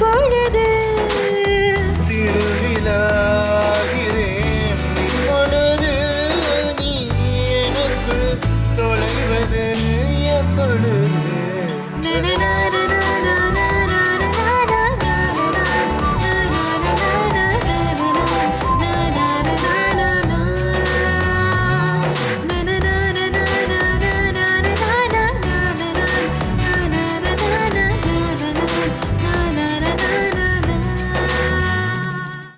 பொழுது திருவிழாகிறேன். பொழுது நீ எனக்கு தொலைவது எப்பொழுது?